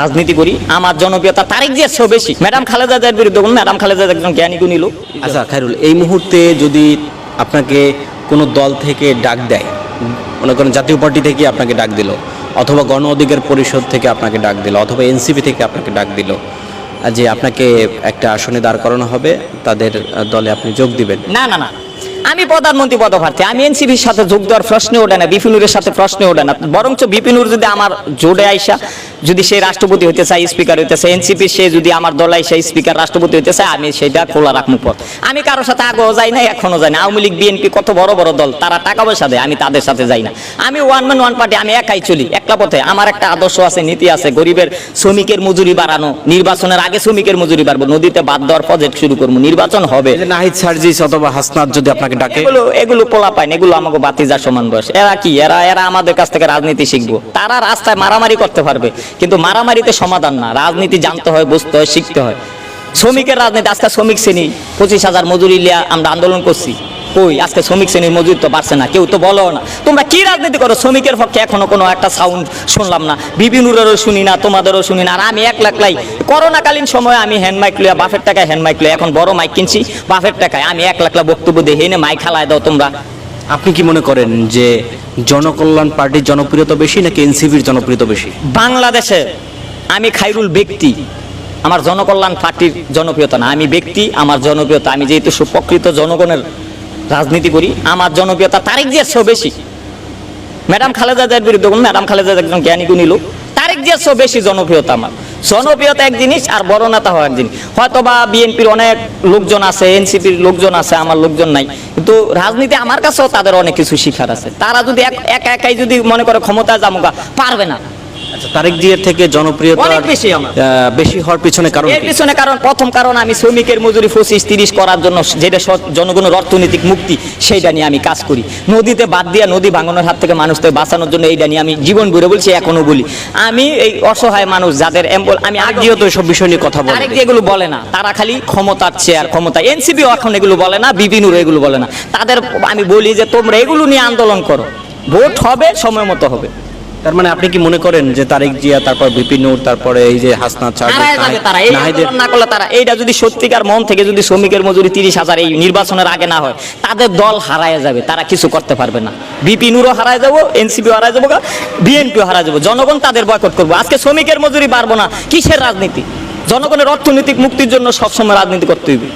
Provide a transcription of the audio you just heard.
রাজনীতি করি আমার জনপ্রিয়তা তারিখ যে সব বেশি। ম্যাডাম খালেদা জিয়ার বিরুদ্ধে বলুন ম্যাডাম খালেদা একজন জ্ঞানী গুণী লোক। আচ্ছা খাইরুল এই মুহূর্তে যদি আপনাকে কোনো দল থেকে ডাক দেয় মনে করেন জাতীয় পার্টি থেকে আপনাকে ডাক দিল অথবা গণ অধিকার পরিষদ থেকে আপনাকে ডাক দিল অথবা এনসিপি থেকে আপনাকে ডাক দিল যে আপনাকে একটা আসনে দাঁড় করানো হবে তাদের দলে আপনি যোগ দিবেন। না না না আমি প্রধানমন্ত্রী পদপ্রার্থী আমি এনসিপির সাথে যোগ দেওয়ার প্রশ্নে ওঠে না বিপিনুরের সাথে প্রশ্নে ওঠে না। বরঞ্চ বিপিনুর যদি আমার জোরে আইসা যদি সে রাষ্ট্রপতি হইতে চায় স্পিকার হইতে চায় এনসিপি সে যদি আমার দল আইসা স্পিকার রাষ্ট্রপতি হইতে চায় আমি সেটা খোলা রাখব পথ। আমি কারোর সাথে আগেও যাই না এখনও যাই না আওয়ামী লীগ বিএনপি কত বড় বড় দল তারা টাকা পয়সা দেয় আমি তাদের সাথে যাই না। আমি ওয়ান ম্যান ওয়ান পার্টি আমি একাই চলি একটা পথে। আমার একটা আদর্শ আছে নীতি আছে গরিবের শ্রমিকের মজুরি বাড়ানো নির্বাচনের আগে শ্রমিকের মজুরি বাড়বো নদীতে বাদ দেওয়ার প্রজেক্ট শুরু করব নির্বাচন হবে। নাহিদ সার্জিস অথবা হাসনাত যদি আপনাকে ডাকে। এগুলো এগুলো পোলা পায় এগুলো আমাকে বাতিজা সমান বয়স। এরা কি? এরা এরা আমাদের কাছ থেকে রাজনীতি শিখব। তারা রাস্তায় মারামারি করতে পারবে। কিন্তু মারামারিতে সমাধান না। রাজনীতি জানতে হয়, বুঝতে হয়, শিখতে হয়। শ্রমিকের রাজনীতি, আজকে শ্রমিক শ্রেণি, পঁচিশ হাজার মজুরি লিয়া আমরা আন্দোলন করছি। কই? আজকে শ্রমিক শ্রেণির মজুরি তো বাড়ছে না, কেউ তো বলো না। তোমরা কি রাজনীতি করো? শ্রমিকের পক্ষে এখনও কোনো একটা সাউন্ড শুনলাম না। বিপিনুরেরও শুনি না, তোমাদেরও শুনি না। আর আমি এক লাখ লাই করোনাকালীন সময় আমি হ্যান্ড মাইক লিয়া বাফের টাকায় হ্যান্ড মাইক লিয়া এখন বড় মাইক কিনছি, বাফের টাকায়। আমি এক লাখ লা বক্তব্য দিয়ে এনে মাইক হালায় দাও তোমরা। আপনি কি মনে করেন যে জনকল্যাণ পার্টির জনপ্রিয়তা বেশি নাকি এনসিপির জনপ্রিয়তা বেশি? বাংলাদেশে আমি খাইরুল ব্যক্তি, আমার জনকল্যাণ পার্টির জনপ্রিয়তা না। আমি ব্যক্তি, আমার জনপ্রিয়তা। আমি যেহেতু সুপ্রকৃত জনগণের রাজনীতি করি, আমার জনপ্রিয়তা তারিখ যে সব বেশি। ম্যাডাম খালেদা জিয়ার বিরুদ্ধে ম্যাডাম খালেদা একজন জ্ঞানী গুণী লোক। তারিখ যে সব বেশি জনপ্রিয়তা আমার। জনপ্রিয়তা এক জিনিস আর বড় নেতা হওয়া এক জিনিস। হয়তো বা বিএনপির অনেক লোকজন আছে, এনসিপির লোকজন আছে, আমার লোকজন নাই। কিন্তু রাজনীতি আমার কাছেও তাদের অনেক কিছু শিখার আছে। তারা যদি এক- একা একাই যদি মনে করে ক্ষমতা জামুকা পারবে না। আচ্ছা তারেক জিয়ার থেকে জনপ্রিয়তা অনেক বেশি আমার। বেশি হওয়ার পিছনে কারণ এর পিছনে কারণ প্রথম কারণ আমি শ্রমিকের মজুরি পঁচিশ তিরিশ করার জন্য যেটা জনগণের অর্থনৈতিক মুক্তি সেইটা নিয়ে আমি কাজ করি। নদীতে বাদ দিয়া নদী ভাঙনের হাত থেকে বাঁচানোর জন্য এইটা নিয়ে আমি জীবন ঘুরে বলছি এখনও বলি। আমি এই অসহায় মানুষ যাদের এম্বল- আমি আগে জিও তো বিষয় নিয়ে কথা বলে আরেক যেগুলো বলে না তারা খালি ক্ষমতার চেয়ার ক্ষমতা এনসিপি এখন এগুলো বলে না বিপিনুর এগুলো বলে না। তাদের আমি বলি যে তোমরা এগুলো নিয়ে আন্দোলন করো। ভোট হবে সময় মতো হবে। তার মানে আপনি কি মনে করেন যে তারেক জিয়া তারপর বিপিনুর তারপরে এই যে হাসনাত তারা এই আন্দোলন না করলে তারা এইটা যদি সত্যিকার মন থেকে যদি শ্রমিকের মজুরি তিরিশ হাজার এই নির্বাচনের আগে না হয় তাদের দল হারায় যাবে তারা কিছু করতে পারবে না। বিপিনুরও হারায় যাব এনসিপিও হারায় যাব বিএনপিও হারায় যাব জনগণ তাদের বয়কট করব। আজকে শ্রমিকের মজুরি বাড়বো না কিসের রাজনীতি? জনগণের অর্থনৈতিক মুক্তির জন্য সবসময় রাজনীতি করতে হইবে।